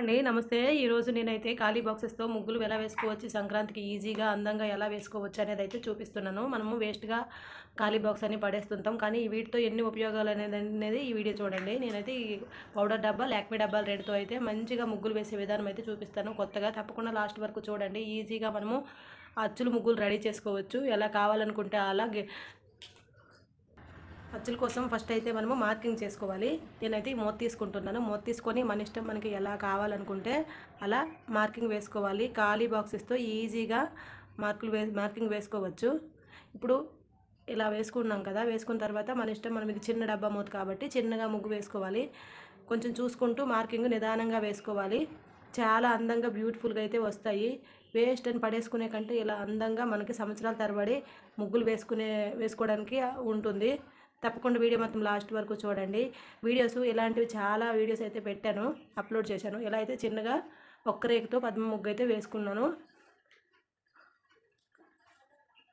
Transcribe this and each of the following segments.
అండి నమస్తే. ఈరోజు నేనైతే ఖాళీ బాక్సెస్తో ముగ్గులు ఎలా వేసుకోవచ్చు సంక్రాంతికి ఈజీగా అందంగా ఎలా వేసుకోవచ్చు అనేది అయితే చూపిస్తున్నాను. మనము వేస్ట్గా ఖాళీ బాక్స్ అని పడేస్తుంటాం. కానీ వీటితో ఎన్ని ఉపయోగాలు అనేది అనేది ఈ వీడియో చూడండి. నేనైతే ఈ పౌడర్ డబ్బా లాక్మీ డబ్బాలు రెడ్తో అయితే మంచిగా ముగ్గులు వేసే విధానం అయితే చూపిస్తాను. కొత్తగా తప్పకుండా లాస్ట్ వరకు చూడండి. ఈజీగా మనము అచ్చులు ముగ్గులు రెడీ చేసుకోవచ్చు. ఎలా కావాలనుకుంటే అలా అచ్చుల కోసం ఫస్ట్ అయితే మనము మార్కింగ్ చేసుకోవాలి. నేనైతే ఈ మూత తీసుకుంటున్నాను. మూత తీసుకొని మన ఇష్టం మనకి ఎలా కావాలనుకుంటే అలా మార్కింగ్ వేసుకోవాలి. ఖాళీ బాక్సెస్తో ఈజీగా మార్కులు వే మార్కింగ్ వేసుకోవచ్చు. ఇప్పుడు ఇలా వేసుకున్నాం కదా వేసుకున్న తర్వాత మన ఇష్టం మనం ఇది చిన్న డబ్బా మూత కాబట్టి చిన్నగా ముగ్గు వేసుకోవాలి. కొంచెం చూసుకుంటూ మార్కింగ్ నిదానంగా వేసుకోవాలి. చాలా అందంగా బ్యూటిఫుల్గా అయితే వస్తాయి. వేస్ట్ అని పడేసుకునే కంటే ఇలా అందంగా మనకి సంవత్సరాల తరబడి ముగ్గులు వేసుకునే వేసుకోవడానికి ఉంటుంది. తప్పకుండా వీడియో మొత్తం లాస్ట్ వరకు చూడండి. వీడియోస్ ఇలాంటివి చాలా వీడియోస్ అయితే పెట్టాను అప్లోడ్ చేశాను. ఇలా అయితే చిన్నగా ఒక్క రేకుతో పద్మ ముగ్గు అయితే వేసుకున్నాను.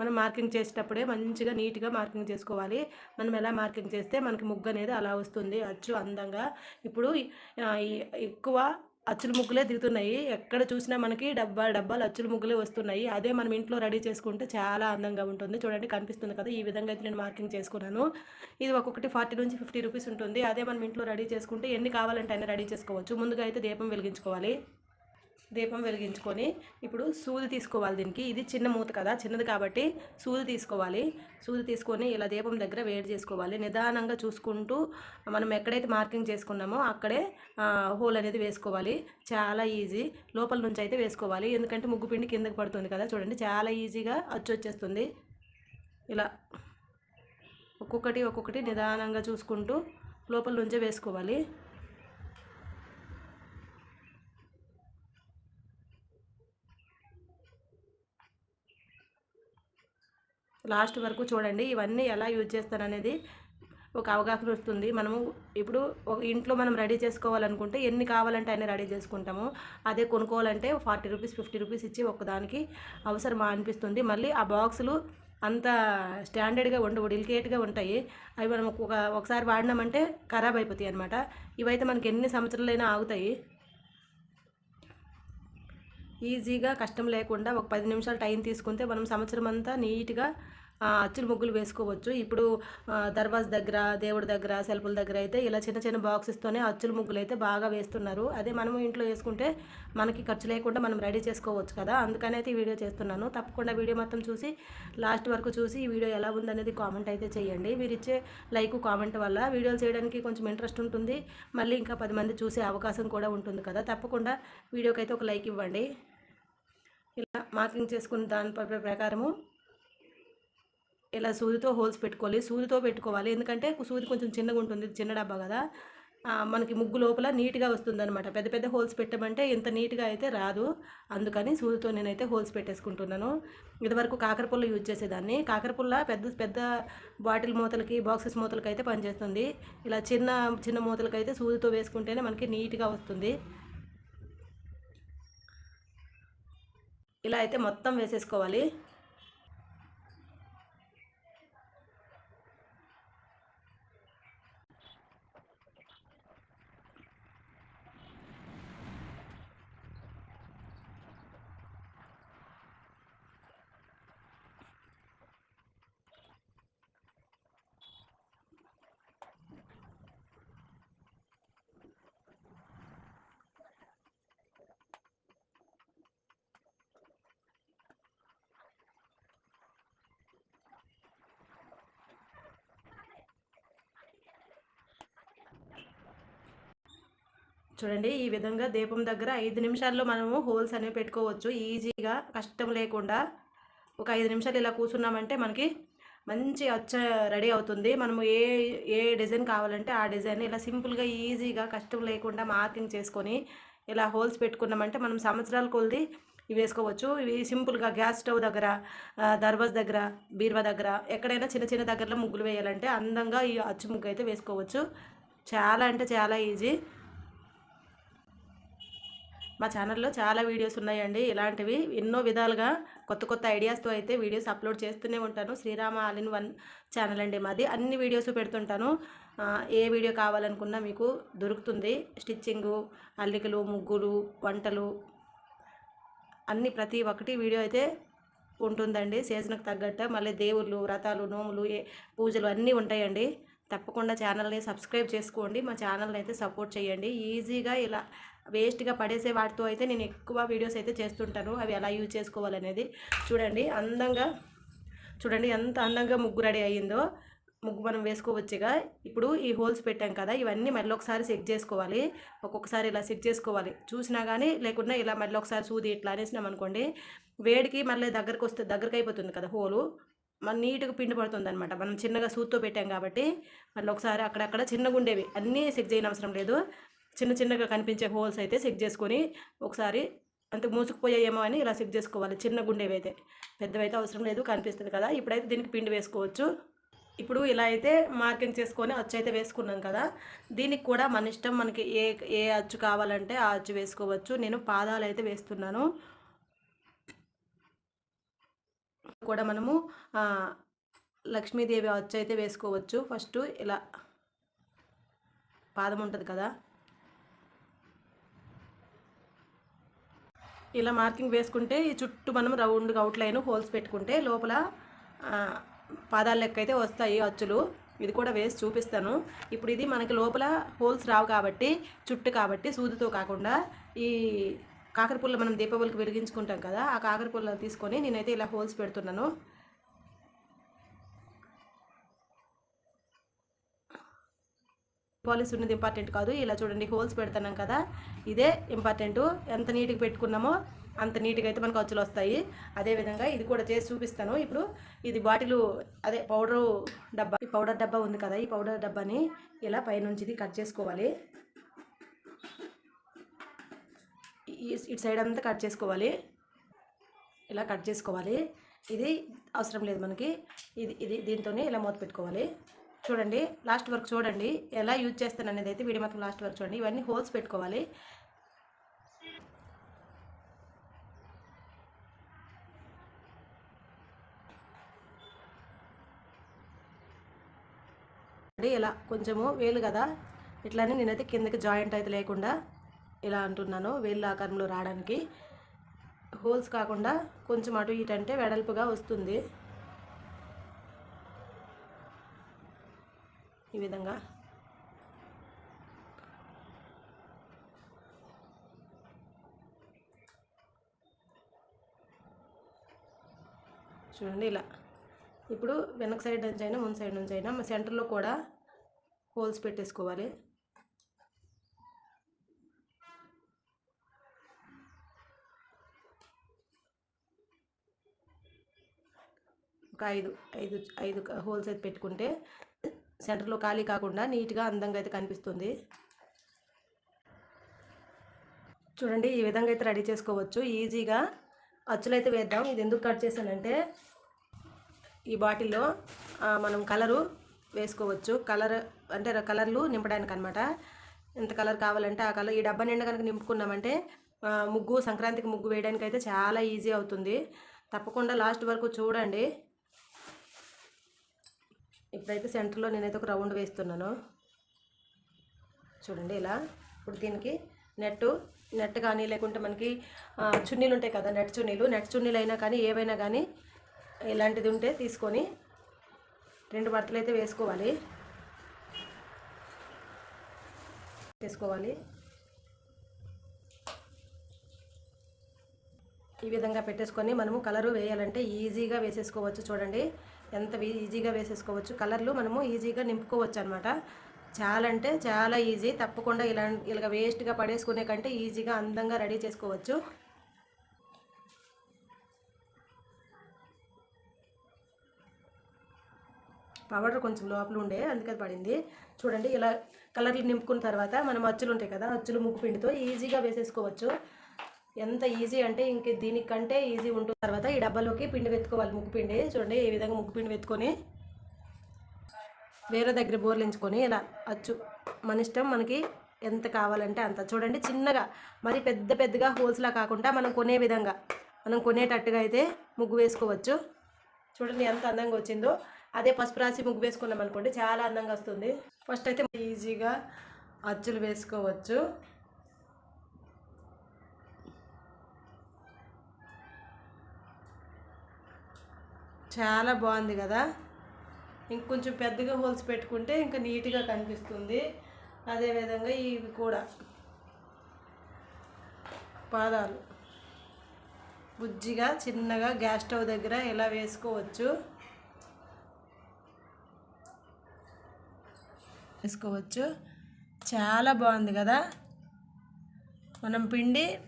మనం మార్కింగ్ చేసేటప్పుడే మంచిగా నీట్గా మార్కింగ్ చేసుకోవాలి. మనం ఎలా మార్కింగ్ చేస్తే మనకి ముగ్గు అనేది అలా వస్తుంది. అచ్చు అందంగా. ఇప్పుడు ఈ- ఎక్కువ అచ్చుల ముగ్గులే దిగుతున్నాయి ఎక్కడ చూసినా మనకి డబ్బా డబ్బాలు అచ్చుల ముగ్గులే వస్తున్నాయి. అదే మనం ఇంట్లో రెడీ చేసుకుంటే చాలా అందంగా ఉంటుంది. చూడండి కనిపిస్తుంది కదా ఈ విధంగా అయితే నేను మార్కింగ్ చేసుకున్నాను. ఇది ఒక్కొక్కటి ఫార్టీ నుంచి ఫిఫ్టీ రూపీస్ ఉంటుంది. అదే మనం ఇంట్లో రెడీ చేసుకుంటే ఎన్ని కావాలంటే అయినా రెడీ చేసుకోవచ్చు. ముందుగా అయితే దీపం వెలిగించుకోవాలి. దీపం వెలిగించుకొని ఇప్పుడు సూది తీసుకోవాలి దీనికి. ఇది చిన్న మూత కదా చిన్నది కాబట్టి సూది తీసుకోవాలి. సూది తీసుకొని ఇలా దీపం దగ్గర వేడి చేసుకోవాలి. నిదానంగా చూసుకుంటూ మనం ఎక్కడైతే మార్కింగ్ చేసుకున్నామో అక్కడే హోల్ అనేది వేసుకోవాలి. చాలా ఈజీ. లోపల నుంచి అయితే వేసుకోవాలి. ఎందుకంటే ముగ్గు పిండి కిందకి పడుతుంది కదా చూడండి. చాలా ఈజీగా అచ్చు వచ్చేస్తుంది. ఇలా ఒక్కొక్కటి ఒక్కొక్కటి నిదానంగా చూసుకుంటూ లోపల నుంచే వేసుకోవాలి. లాస్ట్ వరకు చూడండి ఇవన్నీ ఎలా యూజ్ చేస్తాననేది ఒక అవగాహన వస్తుంది. మనము ఇప్పుడు ఒక ఇంట్లో మనం రెడీ చేసుకోవాలనుకుంటే ఎన్ని కావాలంటే అన్ని రెడీ చేసుకుంటాము. అదే కొనుక్కోవాలంటే ఫార్టీ రూపీస్ ఫిఫ్టీ రూపీస్ ఇచ్చి ఒకదానికి అవసరమా అనిపిస్తుంది. మళ్ళీ ఆ బాక్సులు అంత స్టాండర్డ్గా ఉండవు డెలికేట్గా ఉంటాయి. అవి మనం ఒక ఒకసారి వాడినామంటే ఖరాబ్ అయిపోతాయి అనమాట ఇవైతే మనకి ఎన్ని సంవత్సరాలైనా ఆగుతాయి. ఈజీగా కష్టం లేకుండా ఒక పది నిమిషాలు టైం తీసుకుంటే మనం సంవత్సరం అంతా నీట్గా అచ్చులు ముగ్గులు వేసుకోవచ్చు. ఇప్పుడు దర్వాజ్ దగ్గర దేవుడి దగ్గర సెల్ఫుల దగ్గర అయితే ఇలా చిన్న చిన్న బాక్సెస్తోనే అచ్చులు ముగ్గులు అయితే బాగా వేస్తున్నారు. అదే మనము ఇంట్లో వేసుకుంటే మనకి ఖర్చు లేకుండా మనం రెడీ చేసుకోవచ్చు కదా. అందుకనైతే ఈ వీడియో చేస్తున్నాను. తప్పకుండా వీడియో మొత్తం చూసి లాస్ట్ వరకు చూసి ఈ వీడియో ఎలా ఉందనేది కామెంట్ అయితే చేయండి. మీరు ఇచ్చే లైక్ కామెంట్ వల్ల వీడియోలు చేయడానికి కొంచెం ఇంట్రెస్ట్ ఉంటుంది. మళ్ళీ ఇంకా పది మంది చూసే అవకాశం కూడా ఉంటుంది కదా. తప్పకుండా వీడియోకి అయితే ఒక లైక్ ఇవ్వండి. ఇలా మార్కింగ్ చేసుకున్న దాని ప్ర- ప్రకారము ఇలా సూదితో హోల్స్ పెట్టుకోవాలి. సూదితో పెట్టుకోవాలి. ఎందుకంటే సూది కొంచెం చిన్నగా ఉంటుంది. చిన్న డబ్బా కదా. మనకి ముగ్గు లోపల నీట్గా వస్తుందన్నమాట. పెద్ద పెద్ద హోల్స్ పెట్టమంటే ఇంత నీట్గా అయితే రాదు. అందుకని సూదితో నేనైతే హోల్స్ పెట్టేసుకుంటున్నాను. ఇదివరకు కాకరపుల్ల యూజ్ చేసేదాన్ని. కాకరపుల్ల పెద్ద పెద్ద బాటిల్ మూతలకి బాక్సెస్ మూతలకి అయితే పనిచేస్తుంది. ఇలా చిన్న చిన్న మూతలకి అయితే సూదితో వేసుకుంటేనే మనకి నీట్గా వస్తుంది. ఇలా అయితే మొత్తం వేసేసుకోవాలి. చూడండి ఈ విధంగా దీపం దగ్గర ఐదు నిమిషాల్లో మనము హోల్స్ అనేవి పెట్టుకోవచ్చు. ఈజీగా కష్టం లేకుండా ఒక ఐదు నిమిషాలు ఇలా కూర్చున్నామంటే మనకి మంచి వచ్చ రెడీ అవుతుంది. మనము ఏ ఏ డిజైన్ కావాలంటే ఆ డిజైన్ ఇలా సింపుల్గా ఈజీగా కష్టం లేకుండా మార్కింగ్ చేసుకొని ఇలా హోల్స్ పెట్టుకున్నామంటే మనం సంవత్సరాల కొలిది ఇవి వేసుకోవచ్చు. ఇవి సింపుల్గా గ్యాస్ స్టవ్ దగ్గర ఆ, దర్వాజ్ దగ్గర బీరువా దగ్గర ఎక్కడైనా చిన్న చిన్న దగ్గరలో ముగ్గులు వేయాలంటే అందంగా ఈ అచ్చు ముగ్గు అయితే వేసుకోవచ్చు. చాలా అంటే చాలా ఈజీ. మా ఛానల్లో చాలా వీడియోస్ ఉన్నాయండి. ఇలాంటివి ఎన్నో విధాలుగా కొత్త కొత్త ఐడియాస్తో అయితే వీడియోస్ అప్లోడ్ చేస్తూనే ఉంటాను. Srirama all in one channel అండి మాది. అన్ని వీడియోస్ పెడుతుంటాను. ఏ వీడియో కావాలనుకున్నా మీకు దొరుకుతుంది. స్టిచ్చింగు అల్లికలు ముగ్గులు వంటలు అన్ని ప్రతి ఒక్కటి వీడియో అయితే ఉంటుందండి. సీజన్కి తగ్గట్టు మళ్ళీ దేవుళ్ళు వ్రతాలు నోములు ఏ పూజలు అన్నీ ఉంటాయండి. తప్పకుండా ఛానల్ని సబ్స్క్రైబ్ చేసుకోండి. మా ఛానల్ని అయితే సపోర్ట్ చేయండి. ఈజీగా ఇలా వేస్ట్గా పడేసే వాటితో అయితే నేను ఎక్కువ వీడియోస్ అయితే చేస్తుంటాను. అవి ఎలా యూజ్ చేసుకోవాలనేది. చూడండి అందంగా చూడండి ఎంత అందంగా ముగ్గు రెడీ అయ్యిందో. ముగ్గు మనం వేసుకోవచ్చుగా. ఇప్పుడు ఈ హోల్స్ పెట్టాం కదా ఇవన్నీ మళ్ళీ ఒకసారి సెట్ చేసుకోవాలి. ఒక్కొక్కసారి ఇలా సెట్ చేసుకోవాలి. చూసినా కానీ లేకున్నా ఇలా మళ్ళీ ఒకసారి సూది ఇట్లా అనేసినాం అనుకోండి వేడికి మళ్ళీ దగ్గరకు వస్తే దగ్గరకు అయిపోతుంది కదా హోలు. మన నీట్గా పిండి పడుతుంది అనమాట మనం చిన్నగా సూత్తో పెట్టాం కాబట్టి మళ్ళీ ఒకసారి అక్కడక్కడ చిన్నగా ఉండేవి అన్నీ సెట్ చేయని అవసరం లేదు. చిన్న చిన్నగా కనిపించే హోల్స్ అయితే చెక్ చేసుకొని ఒకసారి అంత మూసుకుపోయాయేమో అని ఇలా చెక్ చేసుకోవాలి. చిన్న గుండెవైతే అయితే పెద్దవైతే అవసరం లేదు కనిపిస్తుంది కదా. ఇప్పుడైతే దీనికి పిండి వేసుకోవచ్చు. ఇప్పుడు ఇలా అయితే మార్కింగ్ చేసుకొని అచ్చు అయితే వేసుకున్నాం కదా. దీనికి కూడా మన ఇష్టం మనకి ఏ ఏ అచ్చు కావాలంటే ఆ అచ్చు వేసుకోవచ్చు. నేను పాదాలు అయితే వేస్తున్నాను. కూడా మనము లక్ష్మీదేవి అచ్చు అయితే వేసుకోవచ్చు. ఫస్ట్ ఇలా పాదం ఉంటుంది కదా. ఇలా మార్కింగ్ వేసుకుంటే ఈ చుట్టూ మనం రౌండ్గా అవుట్లైన్ హోల్స్ పెట్టుకుంటే లోపల పాదాల లెక్క అయితే వస్తాయి అచ్చులు. ఇది కూడా వేసి చూపిస్తాను. ఇప్పుడు ఇది మనకి లోపల హోల్స్ రావు కాబట్టి చుట్టు కాబట్టి సూదితో కాకుండా ఈ కాకరపుల్ల మనం దీపావళికి వెలిగించుకుంటాం కదా ఆ కాకర తీసుకొని నేనైతే ఇలా హోల్స్ పెడుతున్నాను. పాలిస్ ఉన్నది ఇంపార్టెంట్ కాదు. ఇలా చూడండి హోల్స్ పెడుతున్నాం కదా. ఇదే ఇంపార్టెంట్. ఎంత నీట్గా పెట్టుకున్నామో అంత నీట్గా అయితే మనకు అచ్చులు వస్తాయి. అదేవిధంగా ఇది కూడా చేసి చూపిస్తాను. ఇప్పుడు ఇది బాటిల్ అదే పౌడరు డబ్బా. ఈ పౌడర్ డబ్బా ఉంది కదా ఈ పౌడర్ డబ్బాని ఇలా పైనుంచి ఇది కట్ చేసుకోవాలి. ఇటు సైడ్ అంతా కట్ చేసుకోవాలి. ఇలా కట్ చేసుకోవాలి. ఇది అవసరం లేదు మనకి. ఇది ఇది దీంతోనే ఇలా మూత పెట్టుకోవాలి. చూడండి లాస్ట్ వరకు చూడండి ఎలా యూజ్ చేస్తాను అనేది అయితే వీడియో మాత్రం లాస్ట్ వరకు చూడండి. ఇవన్నీ హోల్స్ పెట్టుకోవాలి. ఇలా కొంచెము వేలు కదా ఇట్లానే నేనైతే కిందకి జాయింట్ అయితే లేకుండా ఇలా అంటున్నాను వేలు ఆకారంలో రావడానికి. హోల్స్ కాకుండా కొంచెం అటు ఇటు అంటే వెడల్పుగా వస్తుంది. ఈ విధంగా. చూడండి ఇలా. ఇప్పుడు వెనక సైడ్ నుంచి అయినా ముందు సైడ్ నుంచి అయినా సెంటర్లో కూడా హోల్స్ పెట్టేసుకోవాలి. ఒక ఐదు ఐదు ఐదు హోల్స్ అయితే పెట్టుకుంటే సెంటర్లో ఖాళీ కాకుండా నీట్గా అందంగా అయితే కనిపిస్తుంది. చూడండి ఈ విధంగా అయితే రెడీ చేసుకోవచ్చు. ఈజీగా అచ్చులైతే వేద్దాం. ఇది ఎందుకు కట్ చేశానంటే ఈ బాటిల్లో మనం కలరు వేసుకోవచ్చు. కలర్ అంటే కలర్లు నింపడానికి అనమాట ఎంత కలర్ కావాలంటే ఆ కలర్. ఈ డబ్బా నిండా కనుక నింపుకున్నామంటే ముగ్గు సంక్రాంతికి ముగ్గు వేయడానికి అయితే చాలా ఈజీ అవుతుంది. తప్పకుండా లాస్ట్ వరకు చూడండి. ఇప్పుడైతే సెంటర్లో నేనైతే ఒక రౌండ్ వేస్తున్నాను. చూడండి ఇలా. ఇప్పుడు దీనికి నెట్ నెట్ కానీ లేకుంటే మనకి చున్నీలు ఉంటాయి కదా నెట్ చున్నీలు. నెట్ చున్నీలు అయినా కానీ ఏవైనా కానీ ఇలాంటిది ఉంటే తీసుకొని రెండు బట్టలు అయితే వేసుకోవాలి. వేసుకోవాలి. ఈ విధంగా పెట్టేసుకొని మనము కలరు వేయాలంటే ఈజీగా వేసేసుకోవచ్చు చూడండి. ఎంత ఈజీగా వేసేసుకోవచ్చు. కలర్లు మనము ఈజీగా నింపుకోవచ్చు అనమాట చాలా అంటే చాలా ఈజీ. తప్పకుండా ఇలా ఇలా వేస్ట్గా పడేసుకునే కంటే ఈజీగా అందంగా రెడీ చేసుకోవచ్చు. పౌడర్ కొంచెం లోపల ఉండే అందుకని పడింది. చూడండి ఇలా కలర్లు నింపుకున్న తర్వాత మనం అచ్చులు ఉంటాయి కదా అచ్చులు ముగ్గు పిండితో ఈజీగా వేసేసుకోవచ్చు. ఎంత ఈజీ అంటే ఇంక దీనికంటే ఈజీ ఉంటుంది తర్వాత ఈ డబ్బాలోకి పిండి వెతుకోవాలి. ముగ్గు పిండి చూడండి ఈ విధంగా ముగ్గు పిండి వెతుకొని వేరే దగ్గర బోర్లించుకొని ఇలా అచ్చు. మన ఇష్టం మనకి ఎంత కావాలంటే అంత. చూడండి చిన్నగా మరి పెద్ద పెద్దగా హోల్స్లా కాకుండా మనం కొనే విధంగా మనం కొనేటట్టుగా అయితే ముగ్గు వేసుకోవచ్చు. చూడండి ఎంత అందంగా వచ్చిందో. అదే పసుపు రాసి ముగ్గు వేసుకున్నాం అనుకోండి చాలా అందంగా వస్తుంది. ఫస్ట్ అయితే ఈజీగా అచ్చులు వేసుకోవచ్చు. చాలా బాగుంది కదా? ఇంకొంచెం పెద్దగా హోల్స్ పెట్టుకుంటే ఇంకా నీట్గా కనిపిస్తుంది. అదేవిధంగా ఇవి కూడా. పాదాలు. బుజ్జిగా చిన్నగా గ్యాస్ స్టవ్ దగ్గర ఇలా వేసుకోవచ్చు. వేసుకోవచ్చు. చాలా బాగుంది కదా? మనం పిండి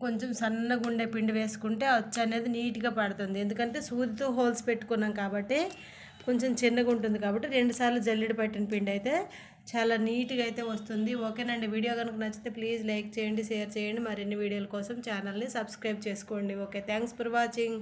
కొంచెం సన్నగా ఉండే పిండి వేసుకుంటే అచ్చు అనేది నీట్గా పడుతుంది. ఎందుకంటే సూదితో హోల్స్ పెట్టుకున్నాం కాబట్టి కొంచెం చిన్నగా ఉంటుంది కాబట్టి రెండుసార్లు జల్లెడ పట్టిన పిండి అయితే చాలా నీట్గా అయితే వస్తుంది. ఓకేనండి. వీడియో కనుక నచ్చితే ప్లీజ్ లైక్ చేయండి షేర్ చేయండి. మరిన్ని వీడియోల కోసం ఛానల్ని సబ్స్క్రైబ్ చేసుకోండి. ఓకే. Thanks for watching.